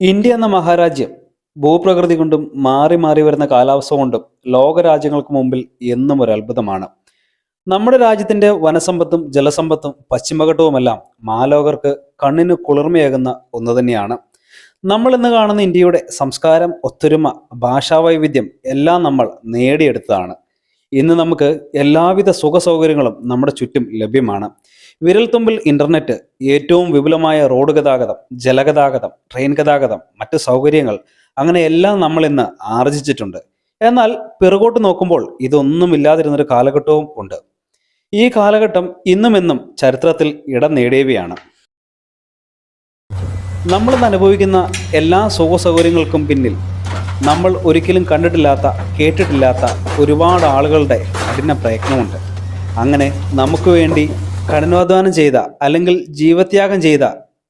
India എന്ന മഹാരാജ്യം ഭൂപ്രകൃതി കൊണ്ടും മാറി മാറി വരുന്ന കാലാവസ്ഥ കൊണ്ടും ലോകരാജ്യങ്ങൾക്ക് മുമ്പിൽ എന്നും ഒരു അത്ഭുതമാണ്. നമ്മുടെ രാജ്യത്തിന്റെ വനസമ്പത്തും ജലസമ്പത്തും പശ്ചിമഘട്ടവുമെല്ലാം മാലോകർക്ക് കണ്ണിന് കുളിർമയേകുന്ന ഒന്ന് തന്നെയാണ്. നമ്മൾ ഇന്ന് കാണുന്ന ഇന്ത്യയുടെ സംസ്കാരം ഒത്തൊരുമ ഭാഷാവൈവിധ്യം എല്ലാം നമ്മൾ നേടിയെടുത്തതാണ്. ഇന്ന് നമുക്ക് എല്ലാവിധ സുഖ സൗകര്യങ്ങളും നമ്മുടെ ചുറ്റും ലഭ്യമാണ്. വിരൽത്തുമ്പിൽ ഇന്റർനെറ്റ് ഏറ്റവും വിപുലമായ റോഡ് ഗതാഗതം ജലഗതാഗതം ട്രെയിൻ ഗതാഗതം മറ്റ് സൗകര്യങ്ങൾ അങ്ങനെ എല്ലാം നമ്മൾ ഇന്ന് ആർജിച്ചിട്ടുണ്ട്. എന്നാൽ പിറകോട്ട് നോക്കുമ്പോൾ ഇതൊന്നും ഇല്ലാതിരുന്നൊരു കാലഘട്ടവും ഉണ്ട്. ഈ കാലഘട്ടം ഇന്നും എന്നും ചരിത്രത്തിൽ ഇടം നേടിയവയാണ്. നമ്മൾ അനുഭവിക്കുന്ന എല്ലാ സുഖ സൗകര്യങ്ങൾക്കും പിന്നിൽ നമ്മൾ ഒരിക്കലും കണ്ടിട്ടില്ലാത്ത കേട്ടിട്ടില്ലാത്ത ഒരുപാട് ആളുകളുടെ കഠിന പ്രയത്നമുണ്ട്. അങ്ങനെ നമുക്ക് വേണ്ടി കഠിനാധ്വാനം ചെയ്ത അല്ലെങ്കിൽ ജീവത്യാഗം ചെയ്ത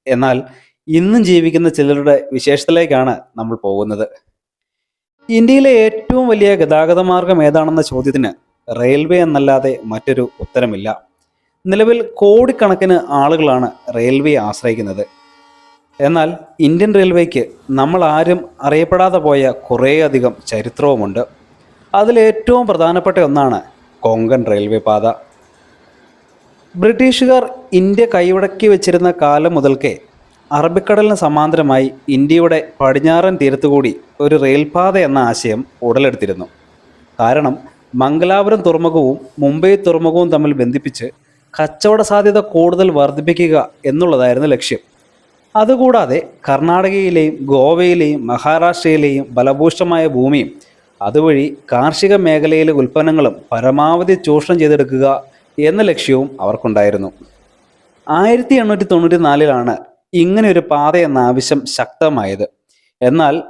എന്നാൽ ഇന്നും ജീവിക്കുന്ന ചിലരുടെ വിശേഷത്തിലേക്കാണ് നമ്മൾ പോകുന്നത്. ഇന്ത്യയിലെ ഏറ്റവും വലിയ ഗതാഗത മാർഗം ഏതാണെന്ന ചോദ്യത്തിന് റെയിൽവേ എന്നല്ലാതെ മറ്റൊരു ഉത്തരമില്ല. നിലവിൽ കോടിക്കണക്കിന് ആളുകളാണ് റെയിൽവേ ആശ്രയിക്കുന്നത്. എന്നാൽ ഇന്ത്യൻ റെയിൽവേക്ക് നമ്മൾ ആരും അറിയപ്പെടാതെ പോയ കുറേയധികം ചരിത്രവുമുണ്ട്. അതിലേറ്റവും പ്രധാനപ്പെട്ട ഒന്നാണ് കൊങ്കൺ റെയിൽവേ പാത. ബ്രിട്ടീഷുകാർ ഇന്ത്യ കൈവടക്കി വെച്ചിരുന്ന കാലം മുതൽക്കേ അറബിക്കടലിന് സമാന്തരമായി ഇന്ത്യയുടെ പടിഞ്ഞാറൻ തീരത്തുകൂടി ഒരു റെയിൽപാത എന്ന ആശയം ഉടലെടുത്തിരുന്നു. കാരണം മംഗലാപുരം തുറമുഖവും മുംബൈ തുറമുഖവും തമ്മിൽ ബന്ധിപ്പിച്ച് കച്ചവട സാധ്യത കൂടുതൽ വർദ്ധിപ്പിക്കുക എന്നുള്ളതായിരുന്നു ലക്ഷ്യം. അതുകൂടാതെ കർണാടകയിലെയും ഗോവയിലെയും മഹാരാഷ്ട്രയിലെയും ബലഭൂഷ്ടമായ ഭൂമിയും അതുവഴി കാർഷിക മേഖലയിലെ ഉൽപ്പന്നങ്ങളും പരമാവധി ചൂഷണം ചെയ്തെടുക്കുക എന്ന ലക്ഷ്യവും അവർക്കുണ്ടായിരുന്നു. ആയിരത്തി എണ്ണൂറ്റി തൊണ്ണൂറ്റി നാലിലാണ് ഇങ്ങനെ ഒരു പാത എന്ന ആവശ്യം ശക്തമായത്. എന്നാൽ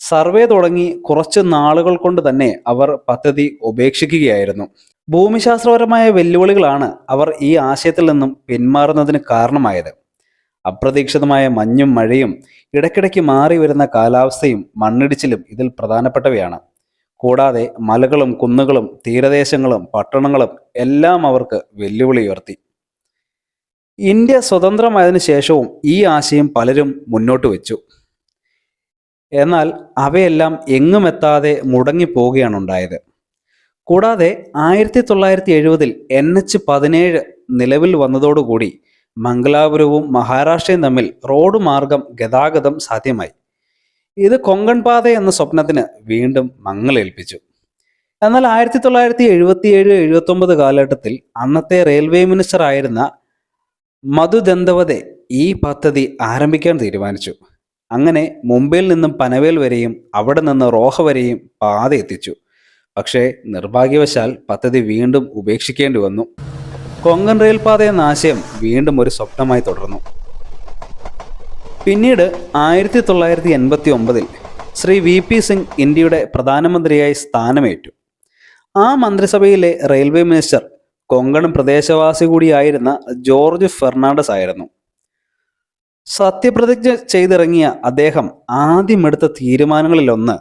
സർവേ തുടങ്ങി കുറച്ച് നാളുകൾ കൊണ്ട് തന്നെ അവർ പദ്ധതി ഉപേക്ഷിക്കുകയായിരുന്നു. ഭൂമിശാസ്ത്രപരമായ വെല്ലുവിളികളാണ് അവർ ഈ ആശയത്തിൽ നിന്നും പിന്മാറുന്നതിന് കാരണമായത്. അപ്രതീക്ഷിതമായ മഞ്ഞും മഴയും ഇടയ്ക്കിടയ്ക്ക് മാറി വരുന്ന കാലാവസ്ഥയും മണ്ണിടിച്ചിലും ഇതിൽ പ്രധാനപ്പെട്ടവയാണ്. കൂടാതെ മലകളും കുന്നുകളും തീരദേശങ്ങളും പട്ടണങ്ങളും എല്ലാം അവർക്ക് വെല്ലുവിളി ഉയർത്തി. ഇന്ത്യ സ്വതന്ത്രമായതിനു ശേഷവും ഈ ആശയം പലരും മുന്നോട്ട് വെച്ചു. എന്നാൽ അവയെല്ലാം എങ്ങുമെത്താതെ മുടങ്ങിപ്പോവുകയാണ് ഉണ്ടായത്. കൂടാതെ ആയിരത്തി തൊള്ളായിരത്തി എഴുപതിൽ എൻ എച്ച് പതിനേഴ് നിലവിൽ വന്നതോടുകൂടി മംഗലാപുരവും മഹാരാഷ്ട്രയും തമ്മിൽ റോഡ് മാർഗം ഗതാഗതം സാധ്യമായി. ഇത് കൊങ്കൺ പാത എന്ന സ്വപ്നത്തിന് വീണ്ടും മങ്ങലേൽപ്പിച്ചു. എന്നാൽ ആയിരത്തി തൊള്ളായിരത്തി എഴുപത്തിയേഴ് എഴുപത്തി ഒമ്പത് കാലഘട്ടത്തിൽ അന്നത്തെ റെയിൽവേ മിനിസ്റ്റർ ആയിരുന്ന മധു ദന്തവതെ ഈ പദ്ധതി ആരംഭിക്കാൻ തീരുമാനിച്ചു. അങ്ങനെ മുംബൈയിൽ നിന്നും പനവേൽ വരെയും അവിടെ നിന്ന് റോഹ വരെയും പാത എത്തിച്ചു. പക്ഷേ നിർഭാഗ്യവശാൽ പദ്ധതി വീണ്ടും ഉപേക്ഷിക്കേണ്ടി വന്നു. കൊങ്കൺ റെയിൽ പാത എന്ന ആശയം വീണ്ടും ഒരു സ്വപ്നമായി തുടർന്നു. പിന്നീട് ആയിരത്തി തൊള്ളായിരത്തി എൺപത്തി ഒമ്പതിൽ ശ്രീ വി പി സിംഗ് ഇന്ത്യയുടെ പ്രധാനമന്ത്രിയായി സ്ഥാനമേറ്റു. ആ മന്ത്രിസഭയിലെ റെയിൽവേ മിനിസ്റ്റർ കൊങ്കൺ പ്രദേശവാസി കൂടിയായിരുന്ന ജോർജ് ഫെർണാണ്ടസ് ആയിരുന്നു സത്യപ്രതിജ്ഞ ചെയ്തിറങ്ങിയ അദ്ദേഹം ആദ്യമെടുത്ത തീരുമാനങ്ങളിലൊന്ന്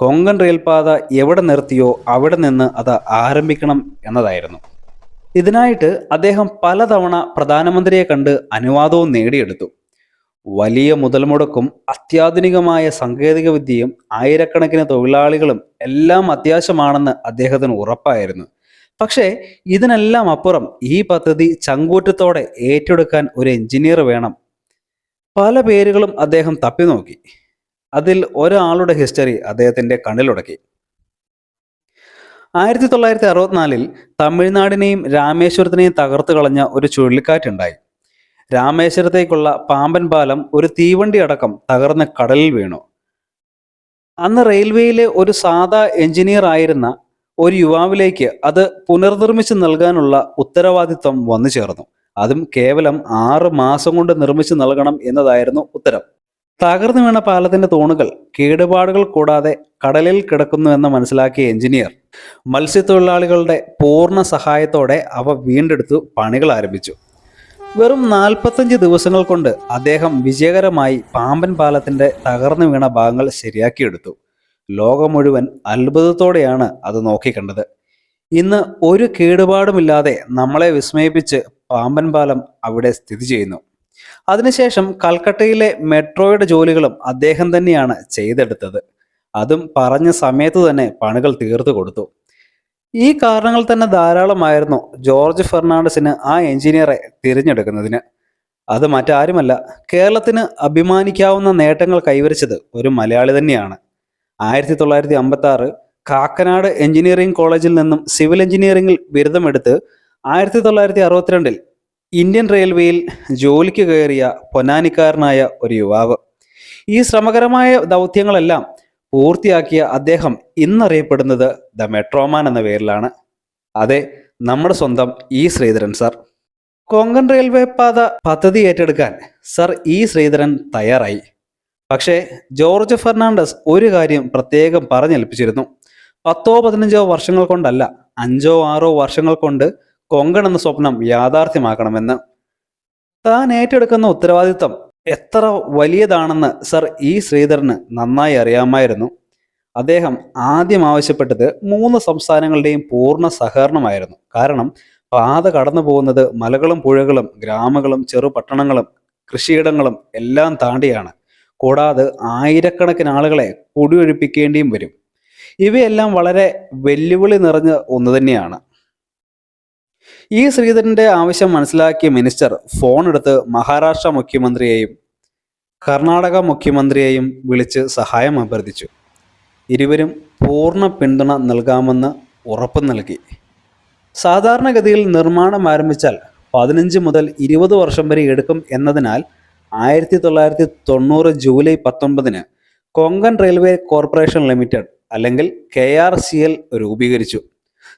കൊങ്കൺ റെയിൽപാത എവിടെ നിർത്തിയോ അവിടെ നിന്ന് അത് ആരംഭിക്കണം എന്നതായിരുന്നു. ഇതിനായിട്ട് അദ്ദേഹം പലതവണ പ്രധാനമന്ത്രിയെ കണ്ട് അനുവാദവും നേടിയെടുത്തു. വലിയ മുതൽ മുടക്കും അത്യാധുനികമായ സാങ്കേതിക വിദ്യയും ആയിരക്കണക്കിന് തൊഴിലാളികളും എല്ലാം അത്യാവശ്യമാണെന്ന് അദ്ദേഹത്തിന് ഉറപ്പായിരുന്നു. പക്ഷേ ഇതിനെല്ലാം അപ്പുറം ഈ പദ്ധതി ചങ്കൂറ്റത്തോടെ ഏറ്റെടുക്കാൻ ഒരു എഞ്ചിനീയർ വേണം. പല പേരുകളും അദ്ദേഹം തപ്പി നോക്കി അതിൽ ഒരാളുടെ ഹിസ്റ്ററി അദ്ദേഹത്തിന്റെ കണ്ണിലുടക്കി. ആയിരത്തി തൊള്ളായിരത്തി അറുപത്തിനാലിൽ തമിഴ്നാടിനെയും രാമേശ്വരത്തിനെയും തകർത്ത് കളഞ്ഞ ഒരു ചുഴലിക്കാറ്റുണ്ടായി രാമേശ്വരത്തേക്കുള്ള പാമ്പൻ പാലം ഒരു തീവണ്ടി അടക്കം തകർന്ന് കടലിൽ വീണു. അന്ന് റെയിൽവേയിലെ ഒരു സാധാ എഞ്ചിനീയർ ആയിരുന്ന ഒരു യുവാവിലേക്ക് അത് പുനർനിർമ്മിച്ച് നൽകാനുള്ള ഉത്തരവാദിത്വം വന്നു ചേർന്നു. അതും കേവലം ആറ് മാസം കൊണ്ട് നിർമ്മിച്ച് നൽകണം എന്നതായിരുന്നു ഉത്തരം. തകർന്നു വീണ പാലത്തിന്റെ തൂണുകൾ കേടുപാടുകൾ കൂടാതെ കടലിൽ കിടക്കുന്നുവെന്ന് മനസ്സിലാക്കിയ എഞ്ചിനീയർ മത്സ്യത്തൊഴിലാളികളുടെ പൂർണ സഹായത്തോടെ അവ വീണ്ടെടുത്തു പണികൾ ആരംഭിച്ചു. വെറും നാൽപ്പത്തഞ്ച് ദിവസങ്ങൾ കൊണ്ട് അദ്ദേഹം വിജയകരമായി പാമ്പൻ പാലത്തിന്റെ തകർന്നു വീണ ഭാഗങ്ങൾ ശരിയാക്കിയെടുത്തു. ലോകം മുഴുവൻ അത്ഭുതത്തോടെയാണ് അത് നോക്കിക്കണ്ടത് ഇന്ന് ഒരു കേടുപാടുമില്ലാതെ നമ്മളെ വിസ്മയിപ്പിച്ച് പാമ്പൻ പാലം അവിടെ സ്ഥിതി ചെയ്യുന്നു. അതിനുശേഷം കൽക്കട്ടയിലെ മെട്രോയുടെ ജോലികളും അദ്ദേഹം തന്നെയാണ് ചെയ്തെടുത്തത്. അതും പറഞ്ഞ സമയത്ത് തന്നെ പണികൾ തീർത്തു കൊടുത്തു. ഈ കാരണങ്ങൾ തന്നെ ധാരാളമായിരുന്നു ജോർജ് ഫെർണാണ്ടസിന് ആ എഞ്ചിനീയറെ തിരഞ്ഞെടുക്കുന്നതിന്. അത് മറ്റാരുമല്ല കേരളത്തിന് അഭിമാനിക്കാവുന്ന നേട്ടങ്ങൾ കൈവരിച്ചത് ഒരു മലയാളി തന്നെയാണ്. ആയിരത്തി തൊള്ളായിരത്തി അമ്പത്തി ആറ് കാക്കനാട് എഞ്ചിനീയറിംഗ് കോളേജിൽ നിന്നും സിവിൽ എഞ്ചിനീയറിംഗിൽ ബിരുദമെടുത്ത് ആയിരത്തി തൊള്ളായിരത്തി അറുപത്തിരണ്ടിൽ ഇന്ത്യൻ റെയിൽവേയിൽ ജോലിക്ക് കയറിയ പൊന്നാനിക്കാരനായ ഒരു യുവാവ്. ഈ ശ്രമകരമായ ദൗത്യങ്ങളെല്ലാം പൂർത്തിയാക്കിയ അദ്ദേഹം ഇന്നറിയപ്പെടുന്നത് ദ മെട്രോമാൻ എന്ന പേരിലാണ്. അതെ നമ്മുടെ സ്വന്തം E. Sreedharan sir. Konkan railway പാത പദ്ധതി ഏറ്റെടുക്കാൻ സർ ഇ. ശ്രീധരൻ തയ്യാറായി. പക്ഷേ ജോർജ് ഫെർണാണ്ടസ് ഒരു കാര്യം പ്രത്യേകം പറഞ്ഞേൽപ്പിച്ചിരുന്നു. പത്തോ പതിനഞ്ചോ വർഷങ്ങൾ കൊണ്ടല്ല അഞ്ചോ ആറോ വർഷങ്ങൾ കൊണ്ട് കൊങ്കൺ എന്ന സ്വപ്നം യാഥാർത്ഥ്യമാക്കണമെന്ന്. താൻ ഏറ്റെടുക്കുന്ന ഉത്തരവാദിത്തം എത്ര വലിയതാണെന്ന് സർ ഇ ശ്രീധരന് നന്നായി അറിയാമായിരുന്നു. അദ്ദേഹം ആദ്യം ആവശ്യപ്പെട്ടത് മൂന്ന് സംസ്ഥാനങ്ങളുടെയും പൂർണ സഹകരണമായിരുന്നു. കാരണം പാത കടന്നു പോകുന്നത് മലകളും പുഴകളും ഗ്രാമങ്ങളും ചെറുപട്ടണങ്ങളും കൃഷിയിടങ്ങളും എല്ലാം താണ്ടിയാണ്. കൂടാതെ ആയിരക്കണക്കിന് ആളുകളെ കുടിയൊഴിപ്പിക്കേണ്ടിയും വരും. ഇവയെല്ലാം വളരെ വെല്ലുവിളി നിറഞ്ഞ ഒന്ന് തന്നെയാണ്. ഈ ശ്രീധരന്റെ ആവശ്യം മനസ്സിലാക്കിയ മിനിസ്റ്റർ ഫോൺ എടുത്ത് മഹാരാഷ്ട്ര മുഖ്യമന്ത്രിയെയും കർണാടക മുഖ്യമന്ത്രിയെയും വിളിച്ച് സഹായം അഭ്യർത്ഥിച്ചു. ഇരുവരും പൂർണ പിന്തുണ നൽകാമെന്ന് ഉറപ്പ് നൽകി. സാധാരണഗതിയിൽ നിർമ്മാണം ആരംഭിച്ചാൽ പതിനഞ്ച് മുതൽ ഇരുപത് വർഷം വരെ എടുക്കും എന്നതിനാൽ ആയിരത്തി തൊള്ളായിരത്തി തൊണ്ണൂറ് ജൂലൈ പത്തൊൻപതിന് കൊങ്കൺ റെയിൽവേ കോർപ്പറേഷൻ ലിമിറ്റഡ് അല്ലെങ്കിൽ കെ ആർ സി എൽ രൂപീകരിച്ചു.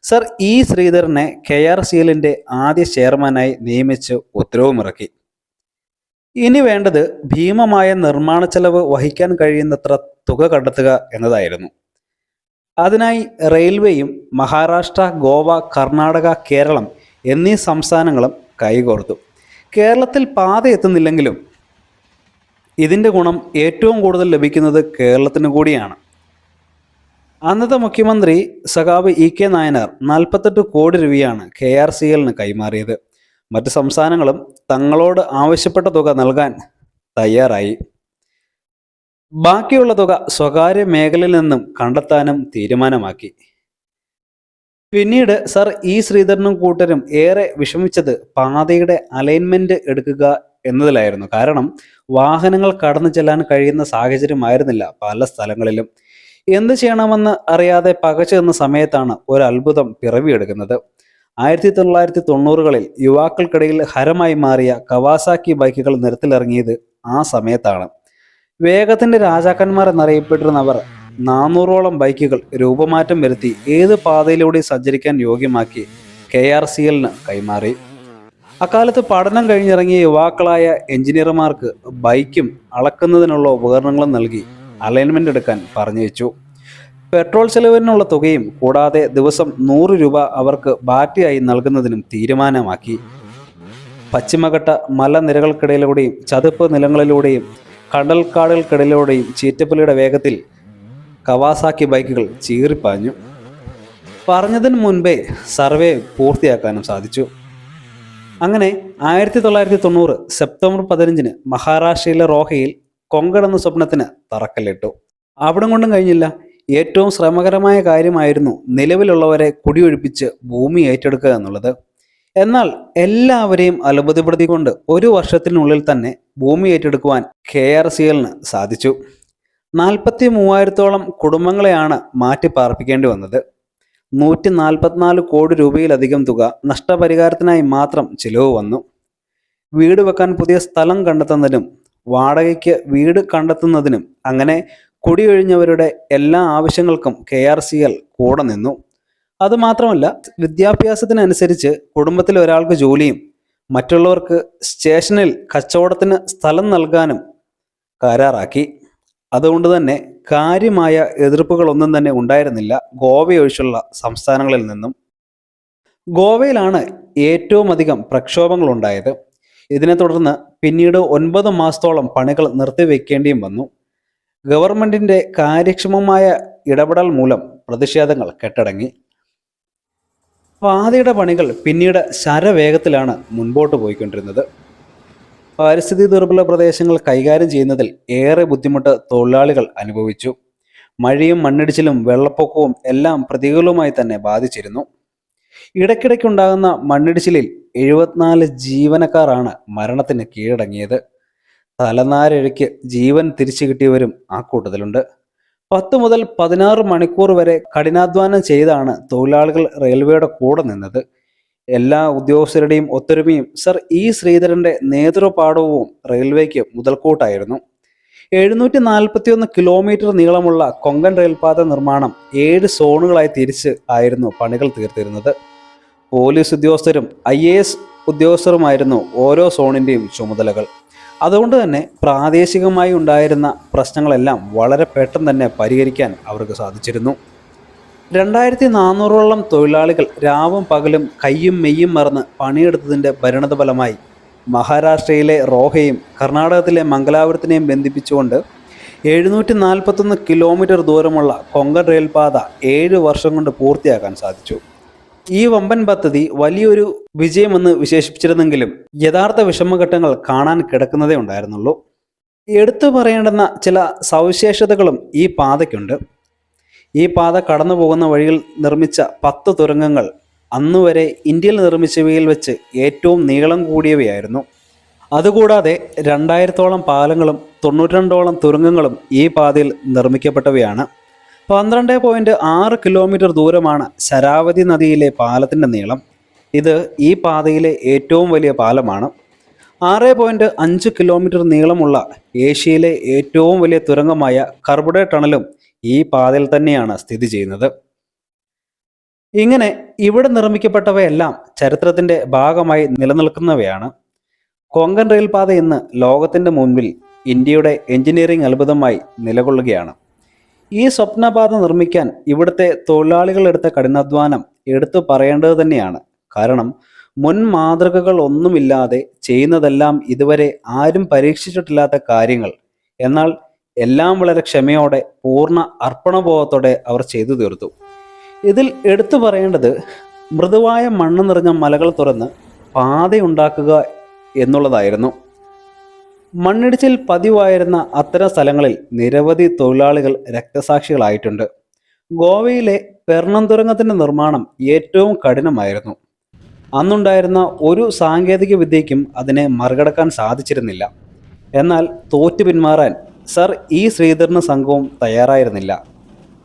സർ ഇ ശ്രീധരനെ കെ ആർ സി എല്ലിന്റെ ആദ്യ ചെയർമാനായി നിയമിച്ച് ഉത്തരവുമിറക്കി. ഇനി വേണ്ടത് ഭീമമായ നിർമ്മാണ ചെലവ് വഹിക്കാൻ കഴിയുന്നത്ര തുക കണ്ടെത്തുക എന്നതായിരുന്നു. അതിനായി റെയിൽവേയും മഹാരാഷ്ട്ര ഗോവ കർണാടക കേരളം എന്നീ സംസ്ഥാനങ്ങളും കൈകോർത്തു. കേരളത്തിൽ പാത എത്തുന്നില്ലെങ്കിലും ഇതിന്റെ ഗുണം ഏറ്റവും കൂടുതൽ ലഭിക്കുന്നത് കേരളത്തിന് കൂടിയാണ്. അന്നത്തെ മുഖ്യമന്ത്രി സഖാവ് ഇ കെ നായനാർ നാൽപ്പത്തെട്ട് കോടി രൂപയാണ് കെ ആർ സി എല്ലിന് കൈമാറിയത്. മറ്റ് സംസ്ഥാനങ്ങളും തങ്ങളോട് ആവശ്യപ്പെട്ട തുക നൽകാൻ തയ്യാറായി. ബാക്കിയുള്ള തുക സ്വകാര്യ മേഖലയിൽ നിന്നും കണ്ടെത്താനും തീരുമാനമാക്കി. പിന്നീട് സർ ഇ ശ്രീധരനും കൂട്ടരും ഏറെ വിഷമിച്ചത് പാതയുടെ അലൈൻമെന്റ് എടുക്കുക എന്നതിലായിരുന്നു. കാരണം വാഹനങ്ങൾ കടന്നു ചെല്ലാൻ കഴിയുന്ന സാഹചര്യമായിരുന്നില്ല പല സ്ഥലങ്ങളിലും. എന്ത് ചെയ്യണമെന്ന് അറിയാതെ പകച്ചു നിന്ന സമയത്താണ് ഒരു അത്ഭുതം പിറവിയെടുക്കുന്നത്. ആയിരത്തി തൊള്ളായിരത്തി തൊണ്ണൂറുകളിൽ യുവാക്കൾക്കിടയിൽ ഹരമായി മാറിയ കവാസാക്കി ബൈക്കുകൾ നിരത്തിലിറങ്ങിയത് ആ സമയത്താണ്. വേഗത്തിന്റെ രാജാക്കന്മാർ എന്നറിയപ്പെട്ടിരുന്നവർ നാനൂറോളം ബൈക്കുകൾ രൂപമാറ്റം വരുത്തി ഏത് പാതയിലൂടെ സഞ്ചരിക്കാൻ യോഗ്യമാക്കി കെ ആർ സി എല്ലിന് കൈമാറി. അക്കാലത്ത് പഠനം കഴിഞ്ഞിറങ്ങിയ യുവാക്കളായ എഞ്ചിനീയർമാർക്ക് ബൈക്കും അളക്കുന്നതിനുള്ള ഉപകരണങ്ങളും നൽകി. അലൈൻമെന്റ് എടുക്കാൻ പറഞ്ഞു വെച്ചു പെട്രോൾ ചെലവിനുള്ള തുകയും കൂടാതെ ദിവസം നൂറ് രൂപ അവർക്ക് ബാറ്റിയായി നൽകുന്നതിനും തീരുമാനമാക്കി. പശ്ചിമഘട്ട മലനിരകൾക്കിടയിലൂടെയും ചതുപ്പ് നിലങ്ങളിലൂടെയും കടൽക്കാടുകൾക്കിടയിലൂടെയും ചീറ്റപ്പുലിയുടെ വേഗത്തിൽ കവാസാക്കി ബൈക്കുകൾ ചീറിപ്പാഞ്ഞു. പറഞ്ഞതിന് മുൻപേ സർവേ പൂർത്തിയാക്കാനും സാധിച്ചു. അങ്ങനെ ആയിരത്തി തൊള്ളായിരത്തി തൊണ്ണൂറ് സെപ്റ്റംബർ പതിനഞ്ചിന് മഹാരാഷ്ട്രയിലെ റോഹയിൽ കൊങ്കൺ എന്ന സ്വപ്നത്തിന് തറക്കല്ലിട്ടു. അവിടം കൊണ്ടും കഴിഞ്ഞില്ല. ഏറ്റവും ശ്രമകരമായ കാര്യമായിരുന്നു നിലവിലുള്ളവരെ കുടിയൊഴിപ്പിച്ച് ഭൂമി ഏറ്റെടുക്കുക എന്നുള്ളത്. എന്നാൽ എല്ലാവരെയും അത്ഭുതപ്പെടുത്തിക്കൊണ്ട് ഒരു വർഷത്തിനുള്ളിൽ തന്നെ ഭൂമി ഏറ്റെടുക്കുവാൻ കെ ആർ സി എല്ലിന് സാധിച്ചു. നാൽപ്പത്തി മൂവായിരത്തോളം കുടുംബങ്ങളെയാണ് മാറ്റി പാർപ്പിക്കേണ്ടി വന്നത്. നൂറ്റി നാൽപ്പത്തിനാല് കോടി രൂപയിലധികം തുക നഷ്ടപരിഹാരത്തിനായി മാത്രം ചിലവ് വന്നു. വീട് വെക്കാൻ പുതിയ സ്ഥലം കണ്ടെത്തുന്നതിനും വാടകയ്ക്ക് വീട് കണ്ടെത്തുന്നതിനും അങ്ങനെ കുടിയൊഴിഞ്ഞവരുടെ എല്ലാ ആവശ്യങ്ങൾക്കും കെ ആർ സി എൽ കൂടെ നിന്നു. അതുമാത്രമല്ല വിദ്യാഭ്യാസത്തിനനുസരിച്ച് കുടുംബത്തിൽ ഒരാൾക്ക് ജോലിയും മറ്റുള്ളവർക്ക് സ്റ്റേഷനിൽ കച്ചവടത്തിന് സ്ഥലം നൽകാനും കരാറാക്കി. അതുകൊണ്ട് തന്നെ കാര്യമായ എതിർപ്പുകളൊന്നും തന്നെ ഉണ്ടായിരുന്നില്ല ഗോവയൊഴിച്ചുള്ള സംസ്ഥാനങ്ങളിൽ നിന്നും. ഗോവയിലാണ് ഏറ്റവും അധികം പ്രക്ഷോഭങ്ങൾ ഉണ്ടായത് ഇതിനെ തുടർന്ന് പിന്നീട് ഒൻപത് മാസത്തോളം പണികൾ നിർത്തിവെക്കേണ്ടിയും വന്നു. ഗവൺമെന്റിന്റെ കാര്യക്ഷമമായ ഇടപെടൽ മൂലം പ്രതിഷേധങ്ങൾ കെട്ടടങ്ങി. പാതയുടെ പണികൾ പിന്നീട് ശരവേഗത്തിലാണ് മുൻപോട്ട് പോയിക്കൊണ്ടിരുന്നത്. പരിസ്ഥിതി ദുർബല പ്രദേശങ്ങൾ കൈകാര്യം ചെയ്യുന്നതിൽ ഏറെ ബുദ്ധിമുട്ട് തൊഴിലാളികൾ അനുഭവിച്ചു. മഴയും മണ്ണിടിച്ചിലും വെള്ളപ്പൊക്കവും എല്ലാം പ്രതികൂലമായി തന്നെ ബാധിച്ചിരുന്നു. ഇടയ്ക്കിടയ്ക്കുണ്ടാകുന്ന മണ്ണിടിച്ചിലിൽ എഴുപത്തിനാല് ജീവനക്കാരാണ് മരണത്തിന് കീഴടങ്ങിയത്. തലനാരിഴയ്ക്ക് ജീവൻ തിരിച്ചു കിട്ടിയവരും ആ കൂട്ടത്തിലുണ്ട്. പത്ത് മുതൽ പതിനാറ് മണിക്കൂർ വരെ കഠിനാധ്വാനം ചെയ്താണ് തൊഴിലാളികൾ റെയിൽവേയുടെ കൂടെ നിന്നത്. എല്ലാ ഉദ്യോഗസ്ഥരുടെയും ഒത്തൊരുമയും സർ ഇ ശ്രീധരന്റെ നേതൃപാഠവും റെയിൽവേക്ക് മുതൽക്കൂട്ടായിരുന്നു. എഴുന്നൂറ്റി നാൽപ്പത്തിയൊന്ന് കിലോമീറ്റർ നീളമുള്ള കൊങ്കൺ റെയിൽപാത നിർമ്മാണം ഏഴ് സോണുകളായി തിരിച്ച് ആയിരുന്നു പണികൾ തീർത്തിരുന്നത്. പോലീസ് ഉദ്യോഗസ്ഥരും ഐ എ എസ് ഉദ്യോഗസ്ഥരുമായിരുന്നു ഓരോ സോണിന്റെയും ചുമതലകൾ. അതുകൊണ്ട് തന്നെ പ്രാദേശികമായി ഉണ്ടായിരുന്ന പ്രശ്നങ്ങളെല്ലാം വളരെ പെട്ടെന്ന് തന്നെ പരിഹരിക്കാൻ അവർക്ക് സാധിച്ചിരുന്നു. രണ്ടായിരത്തി നാനൂറോളം തൊഴിലാളികൾ രാവും പകലും കയ്യും മെയ്യും മറന്ന് പണിയെടുത്തതിന്റെ പരിണതഫലമായി മഹാരാഷ്ട്രയിലെ റോഹയും കർണാടകത്തിലെ മംഗലാപുരത്തിനെയും ബന്ധിപ്പിച്ചുകൊണ്ട് എഴുന്നൂറ്റി നാൽപ്പത്തൊന്ന് കിലോമീറ്റർ ദൂരമുള്ള കൊങ്കൺ റെയിൽപാത ഏഴ് വർഷം കൊണ്ട് പൂർത്തിയാക്കാൻ സാധിച്ചു. ഈ വമ്പൻ പദ്ധതി വലിയൊരു വിജയമെന്ന് വിശേഷിപ്പിച്ചിരുന്നെങ്കിലും യഥാർത്ഥ വിഷമഘട്ടങ്ങൾ കാണാൻ കിടക്കുന്നതേ ഉണ്ടായിരുന്നുള്ളൂ. എടുത്തു പറയേണ്ടുന്ന ചില സവിശേഷതകളും ഈ പാതയ്ക്കുണ്ട്. ഈ പാത കടന്നു പോകുന്ന വഴിയിൽ നിർമ്മിച്ച പത്ത് തുരങ്കങ്ങൾ അന്നുവരെ ഇന്ത്യയിൽ നിർമ്മിച്ചവയിൽ വെച്ച് ഏറ്റവും നീളം കൂടിയവയായിരുന്നു. അതുകൂടാതെ രണ്ടായിരത്തോളം പാലങ്ങളും തൊണ്ണൂറ്റിരണ്ടോളം തുരങ്കങ്ങളും ഈ പാതയിൽ നിർമ്മിക്കപ്പെട്ടവയാണ്. പന്ത്രണ്ട് പോയിന്റ് ആറ് കിലോമീറ്റർ ദൂരമാണ് ശരാവതി നദിയിലെ പാലത്തിന്റെ നീളം. ഇത് ഈ പാതയിലെ ഏറ്റവും വലിയ പാലമാണ്. ആറ് പോയിന്റ് അഞ്ച് കിലോമീറ്റർ നീളമുള്ള ഏഷ്യയിലെ ഏറ്റവും വലിയ തുരങ്കമായ കർബുഡ ടണലും ഈ പാതയിൽ തന്നെയാണ് സ്ഥിതി ചെയ്യുന്നത്. ഇങ്ങനെ ഇവിടെ നിർമ്മിക്കപ്പെട്ടവയെല്ലാം ചരിത്രത്തിന്റെ ഭാഗമായി നിലനിൽക്കുന്നവയാണ്. കൊങ്കൺ റെയിൽപാത ഇന്ന് ലോകത്തിന്റെ മുൻപിൽ ഇന്ത്യയുടെ എഞ്ചിനീയറിംഗ് അത്ഭുതമായി നിലകൊള്ളുകയാണ്. ഈ സ്വപ്നപാത നിർമ്മിക്കാൻ ഇവിടുത്തെ തൊഴിലാളികൾ എടുത്ത കഠിനാധ്വാനം എടുത്തു പറയേണ്ടത് തന്നെയാണ്. കാരണം മുൻ മാതൃകകൾ ഒന്നുമില്ലാതെ ചെയ്യുന്നതെല്ലാം ഇതുവരെ ആരും പരീക്ഷിച്ചിട്ടില്ലാത്ത കാര്യങ്ങൾ. എന്നാൽ എല്ലാം വളരെ ക്ഷമയോടെ പൂർണ അർപ്പണബോധത്തോടെ അവർ ചെയ്തു തീർത്തു. ഇതിൽ എടുത്തു പറയേണ്ടത് മൃദുവായ മണ്ണ് നിറഞ്ഞ മലകൾ തുറന്ന് പാതയുണ്ടാക്കുക എന്നുള്ളതായിരുന്നു. മണ്ണിടിച്ചിൽ പതിവായിരുന്ന അത്തരം സ്ഥലങ്ങളിൽ നിരവധി തൊഴിലാളികൾ രക്തസാക്ഷികളായിട്ടുണ്ട്. ഗോവയിലെ പെർണം തുരങ്കത്തിന്റെ നിർമ്മാണം ഏറ്റവും കഠിനമായിരുന്നു. അന്നുണ്ടായിരുന്ന ഒരു സാങ്കേതിക വിദ്യയ്ക്കും അതിനെ മറികടക്കാൻ സാധിച്ചിരുന്നില്ല. എന്നാൽ തോറ്റു പിന്മാറാൻ സർ ഇ ശ്രീധരന് സംഘവും തയ്യാറായിരുന്നില്ല.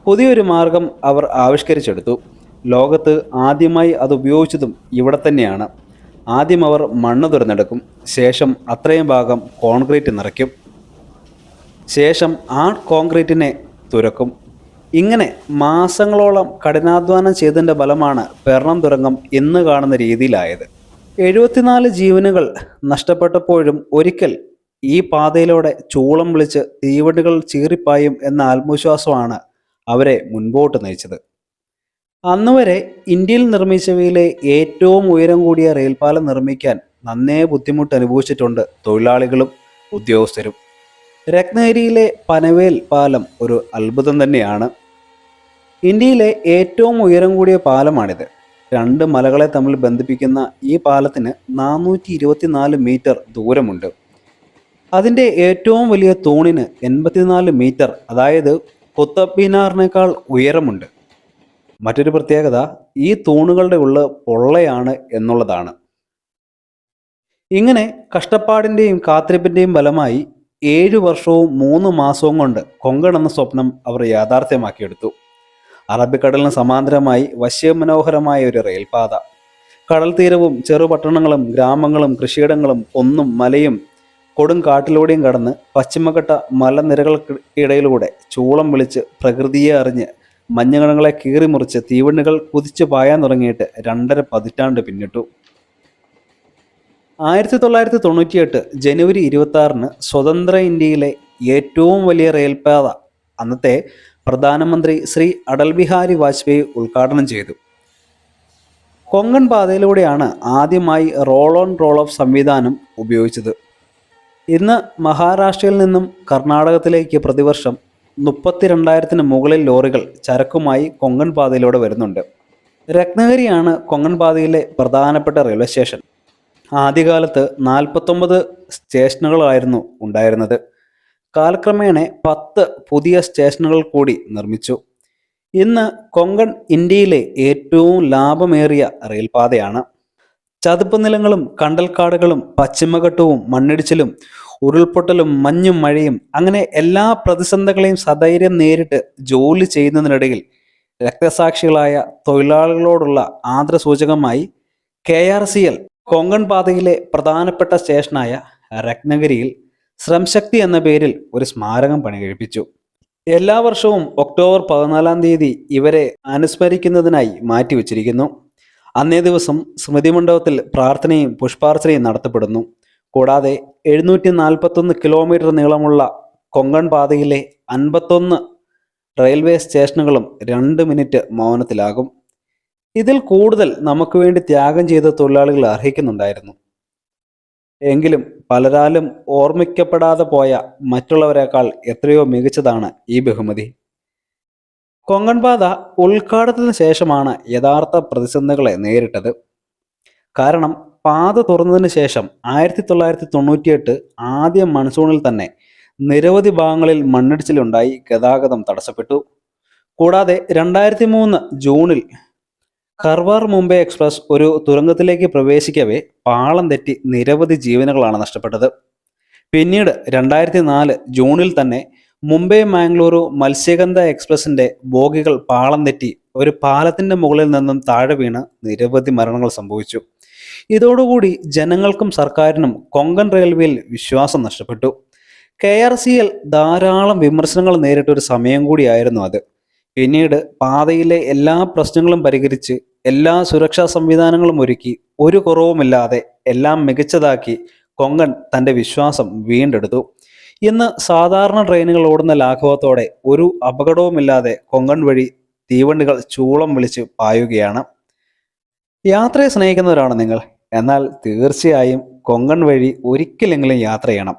പുതിയൊരു മാർഗം അവർ ആവിഷ്കരിച്ചെടുത്തു. ലോകത്ത് ആദ്യമായി അത് ഉപയോഗിച്ചതും ഇവിടെ തന്നെയാണ്. ആദ്യം അവർ മണ്ണ് തുരന്നെടുക്കും. ശേഷം അത്രയും ഭാഗം കോൺക്രീറ്റ് നിറയ്ക്കും. ശേഷം ആ കോൺക്രീറ്റിനെ തുരക്കും. ഇങ്ങനെ മാസങ്ങളോളം കഠിനാധ്വാനം ചെയ്തതിന്റെ ഫലമാണ് പെർണം തുരങ്കം ഇന്ന് കാണുന്ന രീതിയിലായത്. എഴുപത്തിനാല് ജീവനുകൾ നഷ്ടപ്പെട്ടപ്പോഴും ഒരിക്കൽ ഈ പാതയിലൂടെ ചൂളം വിളിച്ച് തീവണ്ടികൾ ചീറിപ്പായും എന്ന ആത്മവിശ്വാസമാണ് അവരെ മുൻപോട്ട് നയിച്ചത്. അന്നുവരെ ഇന്ത്യയിൽ നിർമ്മിച്ചവയിലെ ഏറ്റവും ഉയരം കൂടിയ റെയിൽപാലം നിർമ്മിക്കാൻ നന്നേ ബുദ്ധിമുട്ട് അനുഭവിച്ചിട്ടുണ്ട് തൊഴിലാളികളും ഉദ്യോഗസ്ഥരും. രത്നഗിരിയിലെ പനവേൽ പാലം ഒരു അത്ഭുതം തന്നെയാണ്. ഇന്ത്യയിലെ ഏറ്റവും ഉയരം കൂടിയ പാലമാണിത്. രണ്ട് മലകളെ തമ്മിൽ ബന്ധിപ്പിക്കുന്ന ഈ പാലത്തിന് നാനൂറ്റി ഇരുപത്തിനാല് മീറ്റർ ദൂരമുണ്ട്. അതിന്റെ ഏറ്റവും വലിയ തൂണിന് എൺപത്തിനാല് മീറ്റർ അതായത് കുത്തബ് ഉയരമുണ്ട്. മറ്റൊരു പ്രത്യേകത ഈ തൂണുകളുടെ ഉള്ള് പൊള്ളയാണ് എന്നുള്ളതാണ്. ഇങ്ങനെ കഷ്ടപ്പാടിന്റെയും കാത്തിരിപ്പിന്റെയും ഫലമായി ഏഴു വർഷവും മൂന്ന് മാസവും കൊണ്ട് കൊങ്കൺ എന്ന സ്വപ്നം അവർ യാഥാർത്ഥ്യമാക്കിയെടുത്തു. അറബിക്കടലിന് സമാന്തരമായി വശ്യമനോഹരമായ ഒരു റെയിൽപാത. കടൽ തീരവും ചെറുപട്ടണങ്ങളും ഗ്രാമങ്ങളും കൃഷിയിടങ്ങളും ഒന്നും മലയും കൊടും കാട്ടിലൂടെയും കടന്ന് പശ്ചിമഘട്ട മലനിരകൾക്കിടയിലൂടെ ചൂളം വിളിച്ച് പ്രകൃതിയെ അറിഞ്ഞ് മഞ്ഞുകണങ്ങളെ കീറിമുറിച്ച് തീവണ്ണുകൾ കുതിച്ചു പായാൻ തുടങ്ങിയിട്ട് രണ്ടര പതിറ്റാണ്ട് പിന്നിട്ടു. ആയിരത്തി തൊള്ളായിരത്തി തൊണ്ണൂറ്റിയെട്ട് ജനുവരി ഇരുപത്തി ആറിന് സ്വതന്ത്ര ഇന്ത്യയിലെ ഏറ്റവും വലിയ റെയിൽപാത അന്നത്തെ പ്രധാനമന്ത്രി ശ്രീ അടൽ ബിഹാരി വാജ്പേയി ഉദ്ഘാടനം ചെയ്തു. കൊങ്കൺ പാതയിലൂടെയാണ് ആദ്യമായി റോൾ ഓൺ റോൾ ഓഫ് സംവിധാനം ഉപയോഗിച്ചത്. ഇന്ന് മഹാരാഷ്ട്രയിൽ നിന്നും കർണാടകത്തിലേക്ക് പ്രതിവർഷം മുപ്പത്തിരണ്ടായിരത്തിന് മുകളിൽ ലോറികൾ ചരക്കുമായി കൊങ്കൺ പാതയിലൂടെ വരുന്നുണ്ട്. രത്നഗിരിയാണ് കൊങ്കൺ പാതയിലെ പ്രധാനപ്പെട്ട റെയിൽവേ സ്റ്റേഷൻ. ആദ്യകാലത്ത് നാൽപ്പത്തൊമ്പത് സ്റ്റേഷനുകളായിരുന്നു ഉണ്ടായിരുന്നത്. കാലക്രമേണ പത്ത് പുതിയ സ്റ്റേഷനുകൾ കൂടി നിർമ്മിച്ചു. ഇന്ന് കൊങ്കൺ ഇന്ത്യയിലെ ഏറ്റവും ലാഭമേറിയ റെയിൽപാതയാണ്. ചതുപ്പ് നിലങ്ങളും കണ്ടൽക്കാടുകളും പശ്ചിമഘട്ടവും മണ്ണിടിച്ചിലും ഉരുൾപൊട്ടലും മഞ്ഞും മഴയും അങ്ങനെ എല്ലാ പ്രതിസന്ധികളെയും സധൈര്യം നേരിട്ട് ജോലി ചെയ്യുന്നതിനിടയിൽ രക്തസാക്ഷികളായ തൊഴിലാളികളോടുള്ള ആദരസൂചകമായി K R C L Konkan പാതയിലെ പ്രധാനപ്പെട്ട സ്റ്റേഷനായ രത്നഗിരിയിൽ ശ്രംശക്തി എന്ന പേരിൽ ഒരു സ്മാരകം പണികഴിപ്പിച്ചു. എല്ലാ വർഷവും ഒക്ടോബർ പതിനാലാം തീയതി ഇവരെ അനുസ്മരിക്കുന്നതിനായി മാറ്റിവെച്ചിരിക്കുന്നു. അന്നേ ദിവസം സ്മൃതി മണ്ഡപത്തിൽ പ്രാർത്ഥനയും പുഷ്പാർച്ചനയും നടത്തപ്പെടുന്നു. കൂടാതെ എഴുന്നൂറ്റി നാൽപ്പത്തൊന്ന് കിലോമീറ്റർ നീളമുള്ള കൊങ്കൺ പാതയിലെ അൻപത്തൊന്ന് റെയിൽവേ സ്റ്റേഷനുകളും രണ്ട് മിനിറ്റ് മൗനത്തിലാകും. ഇതിൽ കൂടുതൽ നമുക്ക് വേണ്ടി ത്യാഗം ചെയ്ത തൊഴിലാളികൾ അർഹിക്കുന്നുണ്ടായിരുന്നു. എങ്കിലും പലരാലും ഓർമ്മിക്കപ്പെടാതെ പോയ മറ്റുള്ളവരെക്കാൾ എത്രയോ മികച്ചതാണ് ഈ ബഹുമതി. കൊങ്കൺപാത ഉദ്ഘാടനത്തിന് ശേഷമാണ് യഥാർത്ഥ പ്രതിസന്ധികളെ നേരിട്ടത്. കാരണം പാത തുറന്നതിന് ശേഷം ആയിരത്തി തൊള്ളായിരത്തി തൊണ്ണൂറ്റിയെട്ട് ആദ്യ മൺസൂണിൽ തന്നെ നിരവധി ഭാഗങ്ങളിൽ മണ്ണിടിച്ചിലുണ്ടായി ഗതാഗതം തടസ്സപ്പെട്ടു. കൂടാതെ രണ്ടായിരത്തി മൂന്ന് ജൂണിൽ കർവാർ മുംബൈ എക്സ്പ്രസ് ഒരു തുരങ്കത്തിലേക്ക് പ്രവേശിക്കവേ പാളം തെറ്റി നിരവധി ജീവനുകളാണ് നഷ്ടപ്പെട്ടത്. പിന്നീട് രണ്ടായിരത്തി നാല് ജൂണിൽ തന്നെ മുംബൈ മാംഗ്ലൂരു മത്സ്യഗന്ധ എക്സ്പ്രസിന്റെ ബോഗികൾ പാളം തെറ്റി ഒരു പാലത്തിന്റെ മുകളിൽ നിന്നും താഴെ വീണ് നിരവധി മരണങ്ങൾ സംഭവിച്ചു. ഇതോടുകൂടി ജനങ്ങൾക്കും സർക്കാരിനും കൊങ്കൺ റെയിൽവേയിൽ വിശ്വാസം നഷ്ടപ്പെട്ടു. കെ ആർ സി എൽ ധാരാളം വിമർശനങ്ങൾ നേരിട്ട ഒരു സമയം കൂടിയായിരുന്നു അത്. പിന്നീട് പാതയിലെ എല്ലാ പ്രശ്നങ്ങളും പരിഹരിച്ച് എല്ലാ സുരക്ഷാ സംവിധാനങ്ങളും ഒരുക്കി ഒരു കുറവുമില്ലാതെ എല്ലാം മികച്ചതാക്കി കൊങ്കൺ തന്റെ വിശ്വാസം വീണ്ടെടുത്തു. ഇന്ന് സാധാരണ ട്രെയിനുകൾ ഓടുന്ന ലാഘവത്തോടെ ഒരു അപകടവുമില്ലാതെ കൊങ്കൺ വഴി തീവണ്ടികൾ ചൂളം വിളിച്ച് പായുകയാണ്. യാത്രയെ സ്നേഹിക്കുന്നവരാണ് നിങ്ങൾ. എന്നാൽ തീർച്ചയായും കൊങ്കൺ വഴി ഒരിക്കലെങ്കിലും യാത്ര ചെയ്യണം.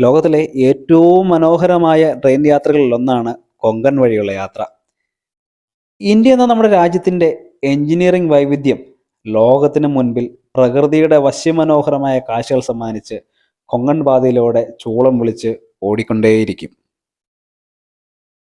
ലോകത്തിലെ ഏറ്റവും മനോഹരമായ ട്രെയിൻ യാത്രകളിൽ ഒന്നാണ് കൊങ്കൺ വഴിയുള്ള യാത്ര. ഇന്ത്യ എന്ന നമ്മുടെ രാജ്യത്തിന്റെ എഞ്ചിനീയറിംഗ് വൈവിധ്യം ലോകത്തിന് മുൻപിൽ പ്രകൃതിയുടെ വശ്യമനോഹരമായ കാഴ്ചകൾ സമ്മാനിച്ച് കൊങ്കൺ പാതയിലൂടെ ചൂളം വിളിച്ച് ഓടിക്കൊണ്ടേയിരിക്കും.